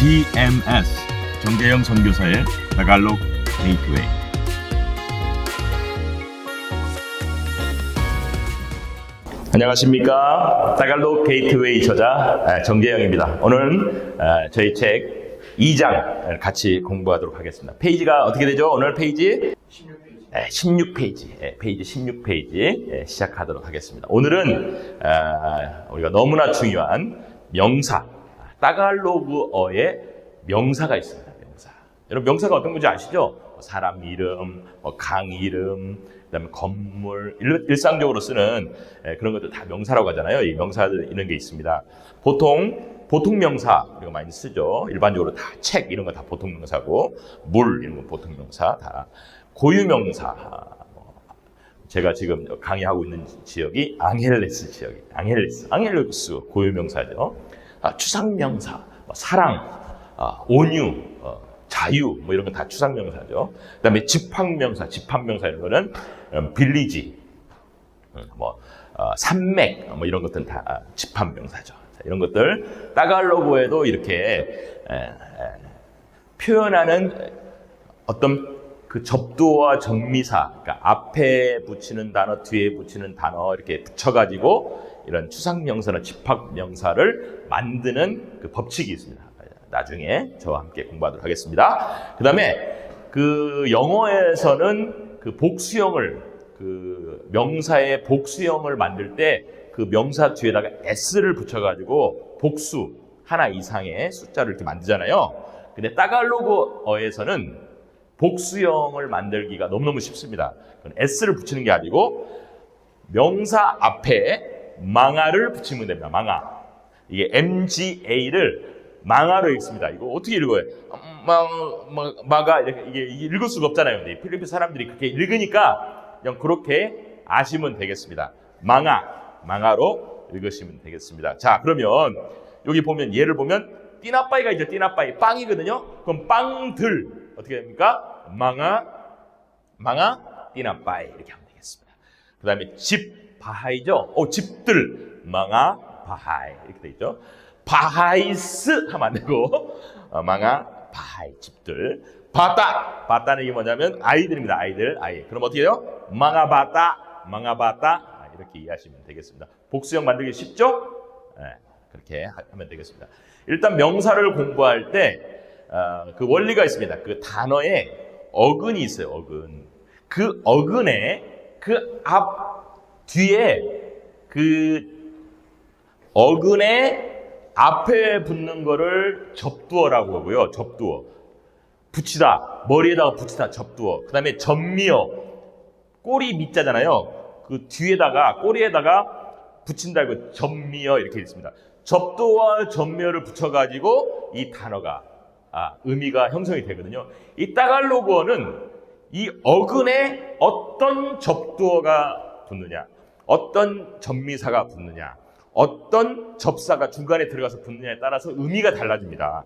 GMS 정재영 선교사의 tagalog 게이트웨이 안녕하십니까. 다갈로 게이트웨이 저자 아, 정재영입니다. 오늘은 아, 저희 책 2장 같이 공부하도록 하겠습니다. 페이지가 어떻게 되죠? 오늘 페이지 16페이지. 16페이지. 페이지 16페이지 시작하도록 하겠습니다. 오늘은 아, 우리가 너무나 중요한 명사, 따갈로그어의 명사가 있습니다. 명사. 여러분 명사가 어떤 건지 아시죠? 뭐 사람 이름, 뭐강 이름, 그다음에 건물 일- 일상적으로 쓰는 예, 그런 것들 다 명사라고 하잖아요. 이 명사들 이런 게 있습니다. 보통 보통 명사 우리가 많이 쓰죠. 일반적으로 다 책 이런 거 다 보통 명사고 물 이런 거 보통 명사 다 고유 명사. 뭐 제가 지금 강의하고 있는 지역이 앙헬레스 지역이 앙헬레스 앙헬레스 고유 명사죠. 아, 추상 명사, 뭐 사랑, 아, 온유, 어, 자유 뭐 이런 건 다 추상 명사죠. 그다음에 집합 명사, 집합 명사 이런 거는 음, 빌리지, 음, 뭐 어, 산맥 뭐 이런 것들은 다 아, 집합 명사죠. 자, 이런 것들 따갈로그에도 이렇게 표현하는 어떤 그 접두어와 정미사, 그러니까 앞에 붙이는 단어, 뒤에 붙이는 단어 이렇게 붙여가지고 이런 추상명사나 집합명사를 만드는 그 법칙이 있습니다. 나중에 저와 함께 공부하도록 하겠습니다. 그 다음에 그 영어에서는 그 복수형을 그 명사의 복수형을 만들 때 그 명사 뒤에다가 s를 붙여가지고 복수 하나 이상의 숫자를 이렇게 만들잖아요. 근데 따갈로그어에서는 복수형을 만들기가 너무너무 쉽습니다. s를 붙이는 게 아니고 명사 앞에 망아를 붙이면 됩니다. 망아. 이게 MGA를 망아로 읽습니다. 이거 어떻게 읽어요? 마, 마, 마가 이렇게 이게, 읽을 수가 없잖아요. 근데 필리핀 사람들이 그렇게 읽으니까 그냥 그렇게 아시면 되겠습니다. 망아, 망아로 읽으시면 되겠습니다. 자, 그러면 여기 보면 예를 보면 띠나빠이가 있죠. 띠나빠이 빵이거든요. 그럼 빵들 어떻게 됩니까? 망아, 망아, 띠나빠이 이렇게 하면 되겠습니다. 그 다음에 집, 바하이죠? 오, 집들, 망아, 바하이. 이렇게 돼 있죠. 바하이스 하면 안 되고, 어, 망아, 바하이, 집들. 바따, 바따는 이게 뭐냐면 아이들입니다. 아이들, 아이. 그럼 어떻게 해요? 망아 바따, 망아 바따. 아, 이렇게 이해하시면 되겠습니다. 복수형 만들기 쉽죠? 네, 그렇게 하- 하면 되겠습니다. 일단 명사를 공부할 때, 어, 그 원리가 있습니다. 그 단어에 어근이 있어요, 어근. 그 어근에 그 앞, 뒤에 그 어근의 앞에 붙는 거를 접두어라고 하고요. 접두어. 붙이다. 머리에다가 붙이다. 접두어. 그 다음에 전미어. 꼬리 밑자잖아요. 그 뒤에다가, 꼬리에다가 붙인다. 이거 전미어 이렇게 있습니다. 접두어와 전미어를 붙여가지고 이 단어가, 아, 의미가 형성이 되거든요. 이 따갈로그어는 이 어근에 어떤 접두어가 붙느냐, 어떤 전미사가 붙느냐, 어떤 접사가 중간에 들어가서 붙느냐에 따라서 의미가 달라집니다.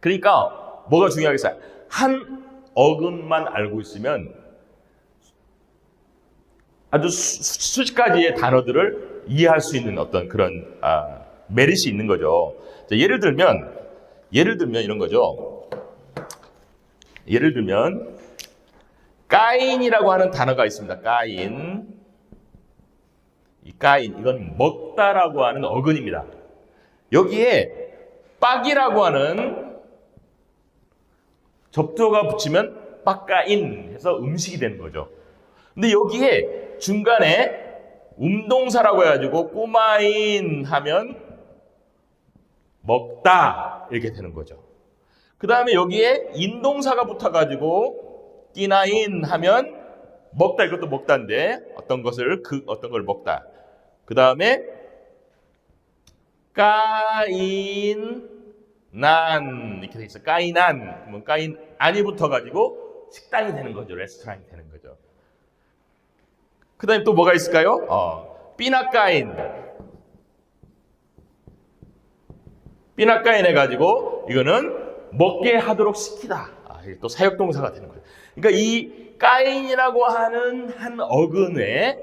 그러니까 뭐가 중요하겠어요? 한 어근만 알고 있으면 아주 수, 수십 가지의 단어들을 이해할 수 있는 어떤 그런 아, 메리트 있는 거죠. 자, 예를 들면 예를 들면 이런 거죠. 예를 들면 까인이라고 하는 단어가 있습니다. 까인. 이 까인 이건 먹다라고 하는 어근입니다. 여기에 빡이라고 하는 접두어가 붙이면 빡까인 해서 음식이 되는 거죠. 근데 여기에 중간에 음동사라고 해가지고 꼬마인 하면 먹다 이렇게 되는 거죠. 그 다음에 여기에 인동사가 붙어가지고 끼나인 하면 먹다 이것도 먹다인데 어떤 것을 그 어떤 걸 먹다. 그 다음에 까인 난 이렇게 돼 있어. 까인안 그러면 까인 안이 붙어 가지고 식당이 되는 거죠. 레스토랑이 되는 거죠. 그 다음에 또 뭐가 있을까요? 어, 삐나까인 삐나까인 해 가지고 이거는 먹게 하도록 시키다. 아, 또 사역 동사가 되는 거예요. 그러니까 이 까인이라고 하는 한 어근에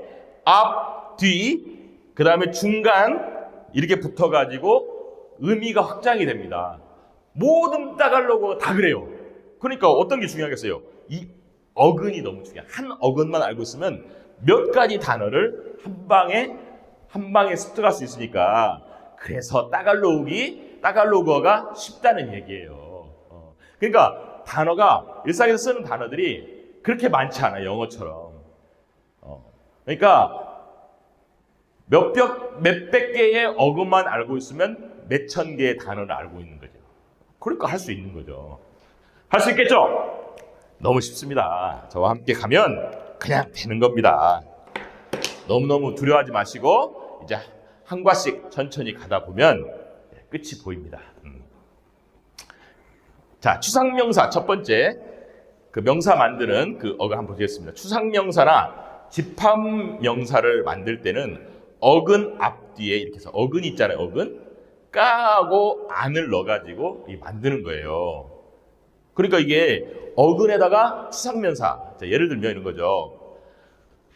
앞, 뒤, 그 다음에 중간 이렇게 붙어가지고 의미가 확장이 됩니다. 모든 따갈로그가 다 그래요. 그러니까 어떤 게 중요하겠어요? 이 어근이 너무 중요해. 한 어근만 알고 있으면 몇 가지 단어를 한 방에 한 방에 습득할 수 있으니까 그래서 따갈로기 따갈로그가 쉽다는 얘기예요. 어. 그러니까 단어가 일상에서 쓰는 단어들이 그렇게 많지 않아 요 영어처럼. 어. 그러니까 몇백 몇백 개의 어근만 알고 있으면 몇 천 개의 단어를 알고 있는 거죠. 그러니까 할 수 있는 거죠. 할 수 있겠죠? 너무 쉽습니다. 저와 함께 가면 그냥 되는 겁니다. 너무너무 두려워하지 마시고 이제 한 과씩 천천히 가다 보면 끝이 보입니다. 음. 자, 추상명사 첫 번째 그 명사 만드는 그 어근 한번 보겠습니다. 추상명사나 집합명사를 만들 때는 어근 앞뒤에 이렇게 해서 어근 있잖아요. 어근 까고 안을 넣어가지고 이 만드는 거예요. 그러니까 이게 어근에다가 추상명사 자, 예를 들면 이런 거죠.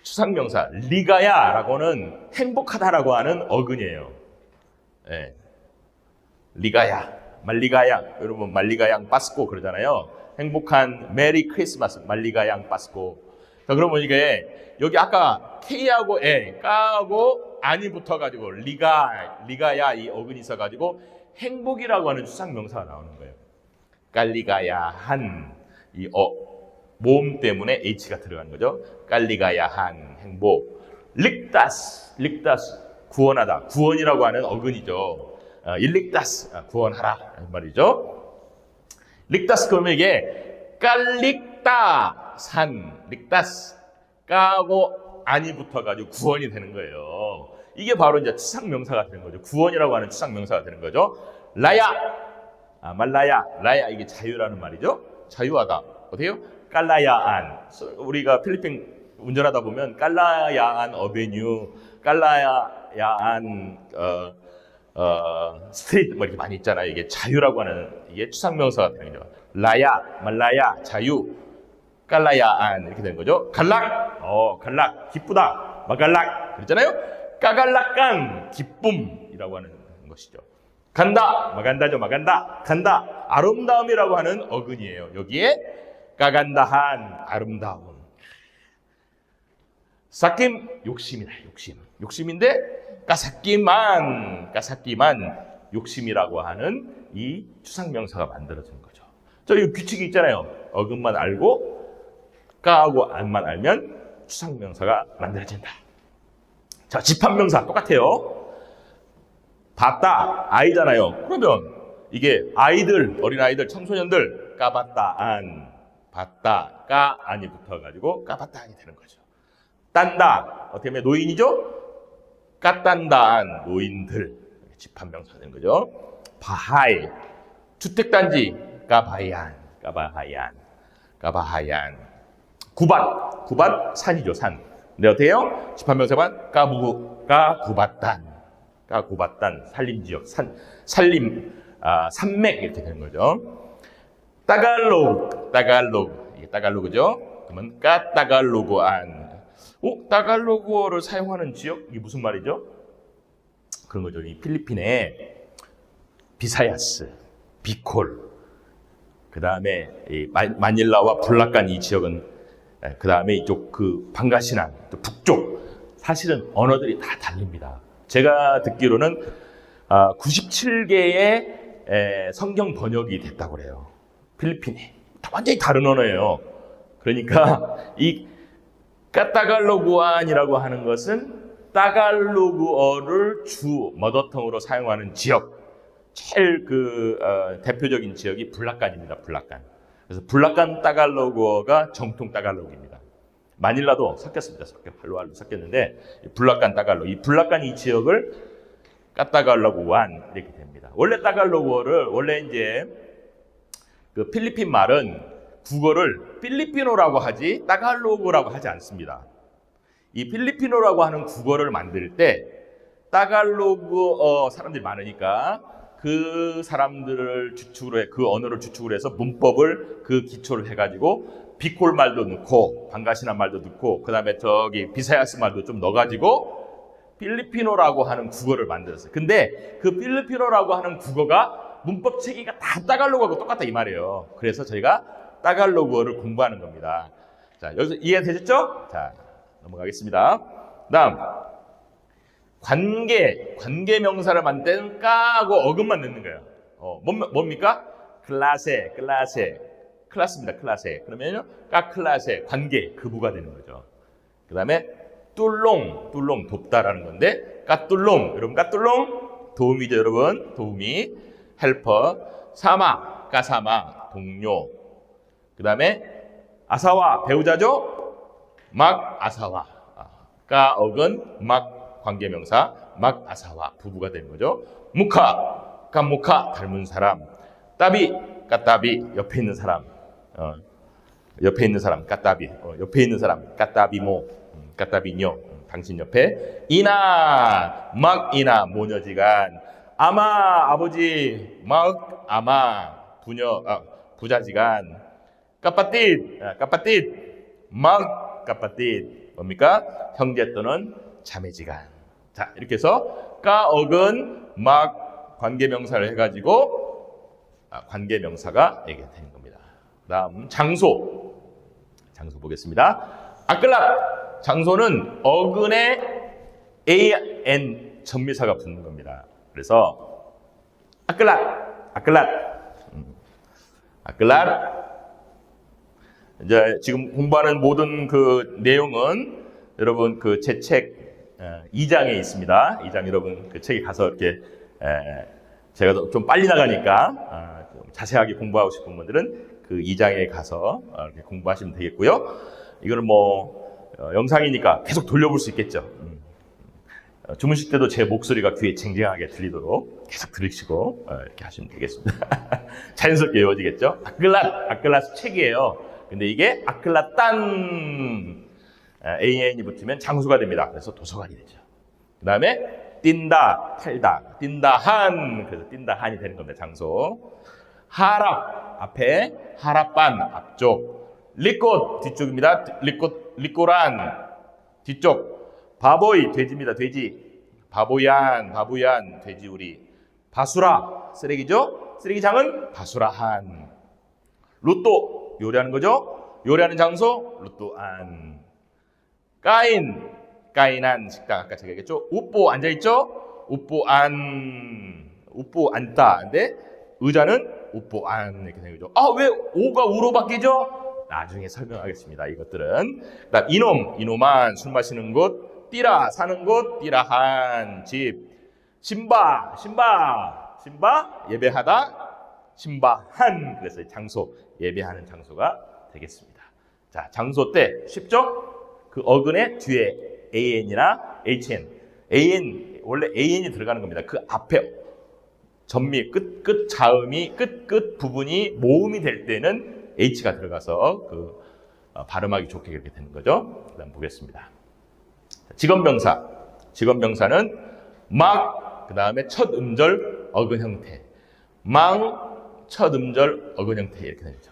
추상명사 리가야라고는 행복하다라고 하는 어근이에요. 예. 리가야, 말리가양 여러분 말리가양 빠스코 그러잖아요. 행복한 메리 크리스마스 말리가양 빠스코. 자, 그러면 이게 여기 아까 K하고 에, 까하고 안이 붙어가지고 리가 리가야 이 어근이 있어가지고 행복이라고 하는 추상명사가 나오는 거예요. 깔리가야 한 이 어, 모음 때문에 h가 들어가는 거죠. 깔리가야 한 행복. 릭다스 릭다스 구원하다 구원이라고 하는 어근이죠. 어, 일릭다스 아, 구원하라 말이죠. 릭다스 그러면 이게 깔릭다 산 릭다스 까고 안이 붙어가지고 구원이 되는 거예요. 이게 바로 이제 추상명사가 되는 거죠. 구원이라고 하는 추상명사가 되는 거죠. 라야 아, 말라야, 라야 이게 자유라는 말이죠. 자유하다. 어때요? 깔라야안. 우리가 필리핀 운전하다 보면 깔라야안 어베뉴, 깔라야안 어, 어, 스트리트 뭐 이렇게 많이 있잖아요. 이게 자유라고 하는 이게 추상명사가 되는 거죠. 라야, 말라야, 자유, 깔라야안 이렇게 되는 거죠. 갈락, 어, 갈락, 기쁘다, 마갈락 그랬잖아요. 까갈락간 기쁨이라고 하는 것이죠. 간다, 마간다죠, 마간다, 간다. 아름다움이라고 하는 어근이에요. 여기에 까간다한 아름다움. 삭김 욕심이다, 욕심. 욕심인데 까삭기만, 까삭기만 욕심이라고 하는 이 추상명사가 만들어진 거죠. 저 이 규칙이 있잖아요. 어근만 알고 까하고 안만 알면 추상명사가 만들어진다. 자, 집합명사 똑같아요. 봤다 아이잖아요. 그러면 이게 아이들 어린 아이들 청소년들 까봤다 안 봤다 까 안이 붙어가지고 까봤다 안이 되는 거죠. 딴다 어떻게 보면 노인이죠. 까딴다 안 노인들 집합명사 되는 거죠. 바하이 주택단지 까바얀 까바하얀 까바하얀 구밭 구밭 산이죠 산. 근데 어때요? 집합명사만 까부구 까구밭단 까구밭단 산림지역 산 산림 아, 산맥 이렇게 되는 거죠. 따갈로그 따갈로그 이게 따갈로그죠. 그러면 까따갈로그안 어? 따갈로그어를 사용하는 지역 이게 무슨 말이죠? 그런 거죠. 이 필리핀에 비사야스, 비콜, 그 다음에 마닐라와 블라칸 이 지역은 그 다음에 이쪽 그또 북쪽 사실은 언어들이 다 달립니다. 제가 듣기로는 97개의 성경 번역이 됐다고 그래요. 필리핀이 다 완전히 다른 언어예요. 그러니까 이 까따갈로그안이라고 하는 것은 따갈로그어를 주 머더텅으로 사용하는 지역 제일 그 어, 대표적인 지역이 블라칸입니다. 블라칸. 그래서 블라칸 따갈로그어가 정통 따갈로그입니다. 마닐라도 섞였습니다. 섞여 할로알로 섞였는데 블라칸 따갈로 이 블라칸 이 지역을 까따갈로그완 이렇게 됩니다. 원래 따갈로그어를 원래 이제 그 필리핀 말은 국어를 필리핀어라고 하지 따갈로그라고 하지 않습니다. 이 필리핀어라고 하는 국어를 만들 때 따갈로그 어 사람들이 많으니까 그 사람들을 주축으로 해, 그 언어를 주축으로 해서 문법을 그 기초를 해가지고 비콜 말도 넣고 방가시나 말도 넣고 그 다음에 저기 비사야스 말도 좀 넣어가지고 필리핀어라고 하는 국어를 만들었어요. 근데 그 필리핀어라고 하는 국어가 문법 체계가 다 따갈로그하고 똑같다 이 말이에요. 그래서 저희가 따갈로그어를 공부하는 겁니다. 자, 여기서 이해되셨죠? 자, 넘어가겠습니다. 다음 관계, 관계 명사를 만든 까고 어근만 넣는 거예요. 어, 뭡, 뭡니까? 클라세, 클라세, 클라스입니다. 클라세. 그러면요, 까 클라세, 관계, 그부가 되는 거죠. 그 다음에 뚫롱, 뚫롱, 돕다라는 건데, 까 뚫롱, 여러분 까 뚫롱? 도움이죠, 여러분. 도움이, 헬퍼, 사마, 까 사마, 동료. 그 다음에 아사와, 배우자죠? 막 아사와. 아, 까억은 막 관계명사, 막 아사와 부부가 되는 거죠. 무카, 까무카 닮은 사람. 따비, 까따비 옆에 있는 사람. 어, 옆에 있는 사람, 까따비. 어, 옆에 있는 사람, 까따비모, 음, 까따비녀. 음, 당신 옆에 이나, 막 이나 모녀지간. 아마 아버지, 막 아마 부녀, 아, 부자지간. 까빠띠, 아, 까빠띠, 막 까빠띠 뭡니까? 형제 또는 자매지간. 자 이렇게 해서 까 억은 막 관계명사를 해가지고 아, 관계명사가 이게 되는 겁니다. 다음 장소 장소 보겠습니다. 아끌랍 장소는 어근에 an 전미사가 붙는 겁니다. 그래서 아끌랍 아끌랍 음, 아끌랍 이제 지금 공부하는 모든 그 내용은 여러분 그 제 책 2장에 있습니다. 2장 여러분 그 책에 가서 이렇게 에, 제가 좀 빨리 나가니까 아, 좀 자세하게 공부하고 싶은 분들은 그 2장에 가서 어, 이렇게 공부하시면 되겠고요. 이거는 뭐 어, 영상이니까 계속 돌려볼 수 있겠죠. 음. 어, 주무실 때도 제 목소리가 귀에 쟁쟁하게 들리도록 계속 들으시고 어, 이렇게 하시면 되겠습니다. 자연스럽게 이어지겠죠. 아클라 아클라스 책이에요. 근데 이게 아클라딴 AN이 붙으면 장수가 됩니다. 그래서 도서관이 되죠. 그 다음에 뛴다, 탈다, 뛴다 한 그래서 뛴다 한이 되는 겁니다. 장소. 하랍 앞에 하랍반 앞쪽 리꽃 뒤쪽입니다. 리꽃 리꼬란 뒤쪽 바보이 돼지입니다. 돼지 바보얀 바보얀 돼지우리 바수라 쓰레기죠. 쓰레기장은 바수라한 로또 요리하는 거죠. 요리하는 장소 로또안 까인 까인한 식당 아까 제가 얘기했죠. 우뽀 앉아 있죠. 우뽀 안 우뽀 앉다. 근데 의자는 우뽀 안 이렇게 되는 거죠. 아 왜 오가 우로 바뀌죠? 나중에 설명하겠습니다. 이것들은 그 다음 이놈 이놈한 술 마시는 곳 띠라 사는 곳 띠라한 집 신바 신바 신바 예배하다 신바한 그래서 장소 예배하는 장소가 되겠습니다. 자 장소 때 쉽죠? 그 어근의 뒤에 an이나 hn, an 원래 an이 들어가는 겁니다. 그 앞에 전미 끝 끝 자음이 끝 끝 부분이 모음이 될 때는 h가 들어가서 그 어, 발음하기 좋게 이렇게 되는 거죠. 그다음 보겠습니다. 직업명사, 직업명사는 막 그다음에 첫 음절 어근 형태, 망 첫 음절 어근 형태 이렇게 되죠.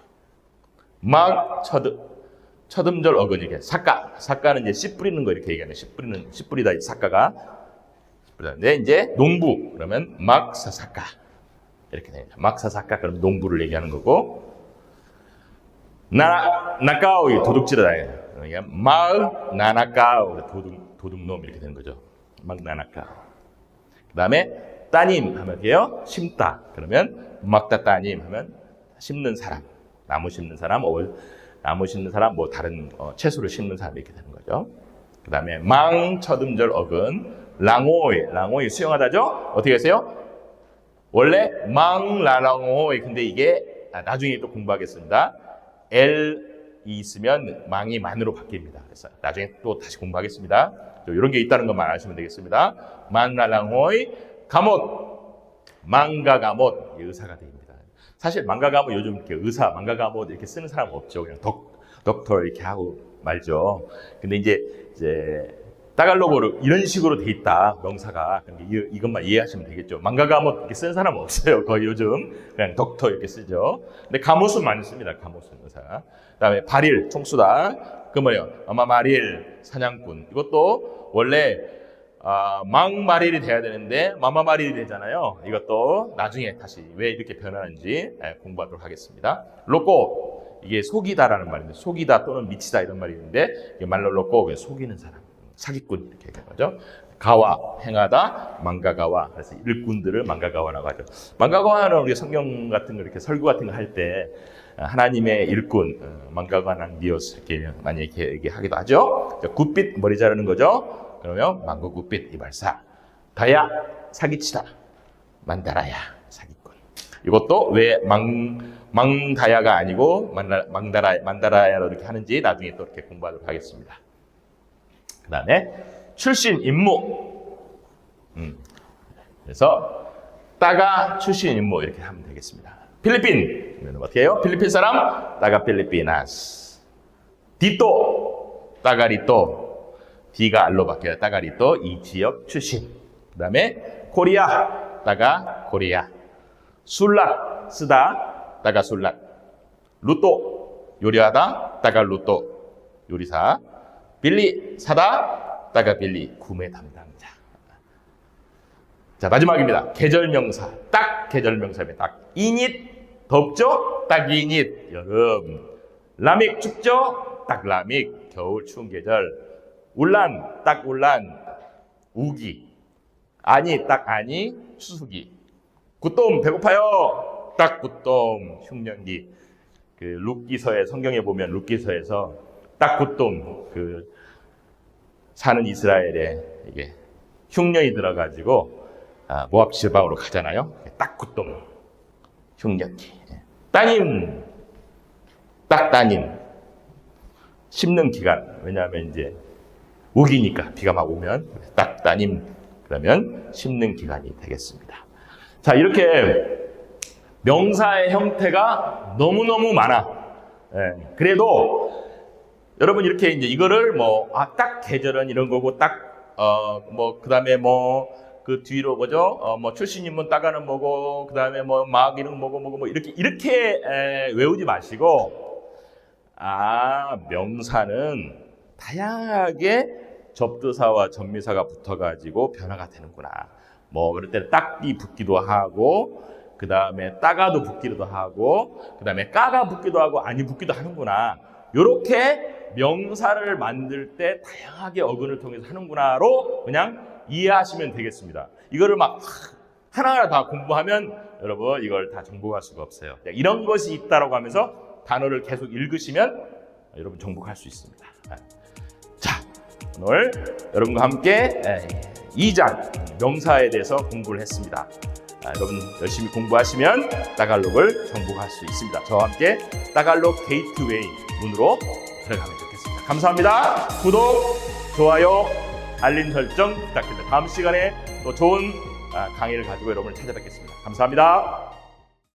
막 첫 첫 음절 어근이게. 사까 사까는 이제 씨 뿌리는 거 이렇게 얘기하는 씨 뿌리는 씨 뿌리다 이 사까가. 그런데 이제 농부. 그러면 막사사까 이렇게 됩니다. 막사사까 그럼 농부를 얘기하는 거고. 나 나까오이 도둑질하다 그러니까 막 나나까오. 도둑 도둑놈 이렇게 되는 거죠. 막 나나까 그다음에 따님 하면 게요? 심다. 그러면 막다 따님 하면 심는 사람. 나무 심는 사람. 올 나무 심는 사람, 뭐 다른 어, 채소를 심는 사람 이렇게 되는 거죠. 그 다음에 망, 첫음절, 어근, 랑오이, 랑오이 수영하다죠? 어떻게 하세요? 원래 망, 라랑오이, 근데 이게 아, 나중에 또 공부하겠습니다. L이 있으면 망이 만으로 바뀝니다. 그래서 나중에 또 다시 공부하겠습니다. 이런 게 있다는 것만 아시면 되겠습니다. 망, 라랑오이, 가못, 망가 가못, 의사가 됩니다. 사실 망가 가못 요즘 이렇게 의사, 망가 가못 이렇게 쓰는 사람 없죠. 그냥 덕, 덕터 이렇게 하고 말죠. 근데 이제, 이제, 따갈로그로 이런 식으로 돼 있다, 명사가. 그러니까 이, 이것만 이해하시면 되겠죠. 망가 가못 이렇게 쓰는 사람 없어요. 거의 요즘. 그냥 덕터 이렇게 쓰죠. 근데 가못은 많이 씁니다. 가못은 의사. 그 다음에 발일, 총수다. 그 뭐예요? 아마 말일, 사냥꾼. 이것도 원래, 아, 망마릴이 돼야 되는데 마마마릴이 되잖아요. 이것도 나중에 다시 왜 이렇게 변하는지 예, 공부하도록 하겠습니다. 로꼬 이게 속이다라는 말인데 속이다 또는 미치다 이런 말이 있는데 이게 말로 로꼬 속이는 사람 사기꾼 이렇게 얘기하는 거죠. 가와 행하다 망가가와 그래서 일꾼들을 망가가와라고 하죠. 망가가와는 우리 성경 같은 거 이렇게 설교 같은 거 할 때 하나님의 일꾼 어, 망가가난 디오스 이렇게 많이 얘기하기도 하죠. 자, 굿빛 머리 자르는 거죠. 그러면 망고 굿빛 이발사 다야 사기치다 만다라야 사기꾼. 이것도 왜 망 망다야가 아니고 만다, 망다라 만다라야로 이렇게 하는지 나중에 또 이렇게 공부하도록 하겠습니다. 그 다음에 출신 임무. 음. 그래서 따가 출신 임무 이렇게 하면 되겠습니다. 필리핀. 어떻게 해요? 필리핀 사람 따가 필리피나스. 디또 따가리또. 디가 알로 바뀌어요. 따가리 또 이 지역 출신. 그 다음에 코리아 따가 코리아. 술락 쓰다 따가 술락. 루또 요리하다 따가 루또 요리사. 빌리 사다 따가 빌리 구매 담당자. 자 마지막입니다. 계절 명사 딱 계절 명사입니다. 딱 이닛 덥죠? 딱 이닛 여름. 라믹 춥죠? 딱 라믹 겨울 추운 계절. 울란 딱 울란 우기. 아니 딱 아니 추수기. 굿돔 배고파요. 딱 굿돔 흉년기. 그 룻기서에 성경에 보면 룻기서에서 딱 굿돔 그 사는 이스라엘에 이게 흉년이 들어가지고 아, 모압 지방으로 가잖아요. 딱 굿돔 흉년기. 따님 딱 따님 심는 기간 왜냐하면 이제 우기니까 비가 막 오면 딱 따님 그러면 심는 기간이 되겠습니다. 자 이렇게 명사의 형태가 너무너무 많아. 예, 그래도 여러분 이렇게 이제 이거를 뭐아딱 계절은 이런 거고 딱 어 뭐 그다음에 뭐 그 뒤로 뭐죠? 어 뭐 출신인문 따가는 뭐고 그다음에 뭐 마귀는 뭐고 뭐고 뭐 이렇게 이렇게 에, 외우지 마시고 아 명사는 다양하게 접두사와 전미사가 붙어가지고 변화가 되는구나. 뭐 그럴 때는 딱이 붙기도 하고 그 다음에 따가도 붙기도 하고 그 다음에 까가 붙기도 하고 아니 붙기도 하는구나. 요렇게 명사를 만들 때 다양하게 어근을 통해서 하는구나로 그냥 이해하시면 되겠습니다. 이거를 막 하나하나 다 공부하면 여러분 이걸 다 정복할 수가 없어요. 이런 것이 있다라고 하면서 단어를 계속 읽으시면 여러분 정복할 수 있습니다. 자, 오늘 여러분과 함께 2장 명사에 대해서 공부를 했습니다. 아, 여러분 열심히 공부하시면 따갈록을 정복할 수 있습니다. 저와 함께 따갈록 게이트웨이 문으로 들어가면 좋겠습니다. 감사합니다. 구독, 좋아요, 알림 설정 부탁드립니다. 다음 시간에 또 좋은 아, 강의를 가지고 여러분을 찾아뵙겠습니다. 감사합니다.